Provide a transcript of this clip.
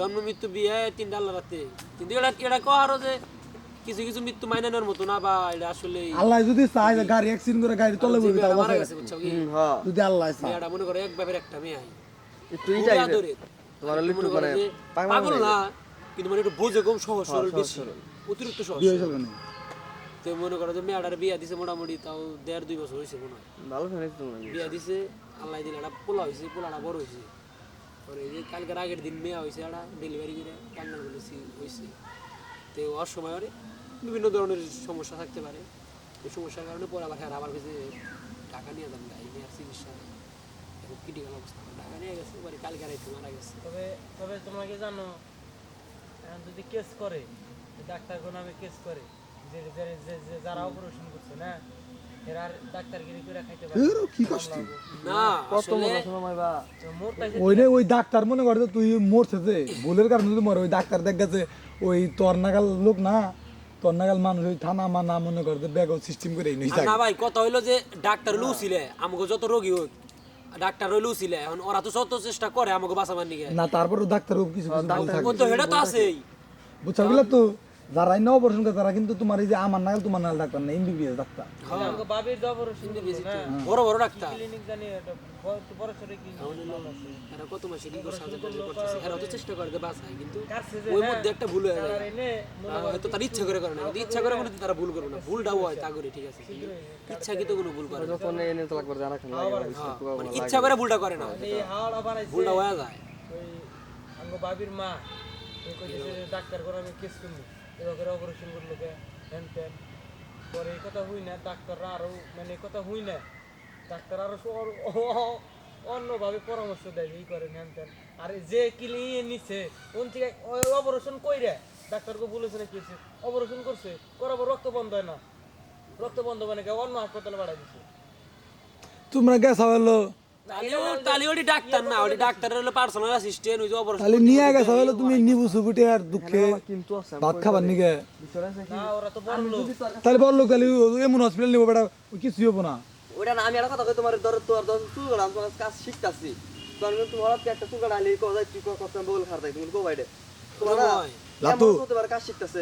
জন্ম মৃত্যু বিয়ে তিনটা আল্লাহ রাতে কিন্তু এটা এটা কহারও যে কিছু কিছু মৃত্যু মাইনে নেওয়ার মতো না বা এটা আসলে আল্লাহ যদি চায় যে গাড়ি অ্যাক্সিডেন্ট করে গাড়ি তলে পড়বি মারা গেছে বুঝছ কি? হ্যাঁ। যদি আল্লাহ চায়। মেয়েটা মনে করে এক বাপের একটা মেয়ে আই। খুবই তোমার লিটু মানে পাগল না কিন্তু মানে একটু বোঝে কম সহজ সরল বেশি। অতিরিক্ত সহজ বিয়ে তো মনে করো যে মেয়েটার বিয়া দিছে মোটামুটি তাও দেড় দুই বছর হয়েছে মনে হয়। ভালো তোমার বিয়া দিছে আল্লাহ দিলে একটা পোলা হয়েছে পোলাটা বড় হয়েছে। পরে এই যে কালকের আগের দিন মেয়া হয়েছে একটা ডেলিভারি করে টাঙ্গাল বলেছি হয়েছে তো ওর সময় বিভিন্ন ধরনের সমস্যা থাকতে পারে। ওই সমস্যার কারণে পরে আবার হ্যাঁ আমার কাছে টাকা নিয়ে যান গাই মেয়ার চিকিৎসা এখন ক্রিটিক্যাল অবস্থা টাকা নিয়ে গেছে, পরে কালকে রাইতে মারা গেছে। তবে তবে তোমরা কি জানো যদি কেস করে ডাক্তার কোন নামে কেস করে, যে যারা অপারেশন করছে, না? ওই ডাক্তার মনে করে তুই মরছে যে ভুলের কারণে তুই মরে ওই ডাক্তার দেখ গেছে ওই তোর নাগাল লোক না তোর নাগাল মানুষ ওই থানা মানা মনে করে ব্যাগ সিস্টেম করে না ভাই কথা হইল যে ডাক্তার লুছিলে আমাকে যত রোগী হোক ডাক্তার হইল লুছিলে এখন ওরা তো যত চেষ্টা করে আমাকে বাঁচাবার নিকে না তারপরে ডাক্তার কিছু তো হেটা তো আছেই। বুঝছ গেলে তো যারা অপারেশন করে তারা কিন্তু তোমার এই যে আমার নাগাল তোমার নাগাল ডাক্তার না এমবিবিএস ডাক্তার। আমাকে বাবির যে অপারেশন করছে না বড় বড় ডাক্তার। ক্লিনিক জানি এটা বড় বড় সরে ক্লিনিক এরা কত মাসে কি করে সাহায্য করতেছে। এরা তো চেষ্টা করে যে বাঁচায় কিন্তু ওই মধ্যে একটা ভুল হয়ে যায় মনে হয়তো তার ইচ্ছা করে করে না কিন্তু ইচ্ছা করে কোনো তারা ভুল করবে না। ভুলটাও হয় তা করে ঠিক আছে। কিন্তু ইচ্ছাকৃত কোনো ভুল করে না। হ্যাঁ, মানে ইচ্ছা করে ভুলটা করে না। হাওড়া ভুলটা হয়ে যায়। বাবির মা ডাক্তার করে আমি কেস করব এবার অপারেশন করল হ্যান ত্যান পরে এই কথা হুই না, ডাক্তাররা আরও মানে এই কথা হুই না, ডাক্তার আরও সর- অন্যভাবে পরামর্শ দেয় এই করেন হ্যান ত্যান আর যে কিলিয়ে নিছে ওন থেকে অপারেশন কইরে ডাক্তারকে বলেছে না কি অপারেশন করছে করাবো রক্ত বন্ধ হয় না রক্ত বন্ধ মানে অন্য হাসপাতালে বাড়াই দিছে তোমরা গেছা হলো ডাক্তার না ওটি ডাক্তার হলো পার্সোনাল অ্যাসিস্ট্যান্ট ওই যে অপারেশন তাহলে নিয়ে গেছা হলো তুমি নিবু সুপুটে আর দুঃখে ভাত খাবার নিগে। ভিতরে আছে না ওরা তো বড় লোক। তাহলে বড় লোক তাহলে এমন হসপিটাল নিবো বেটা ওই কিছু হব না। ওইটা না আমি একটা কথা কই তোমার ধর তোর ধর চুল গড়াম তোমার কাজ শিখতাছি। তখন কিন্তু তোমার একটা চুল গড়া আনলি কথা তুই কথা বল খার তুমি কো বাইরে। তোমার লাতু। কাজ শিখতাছে।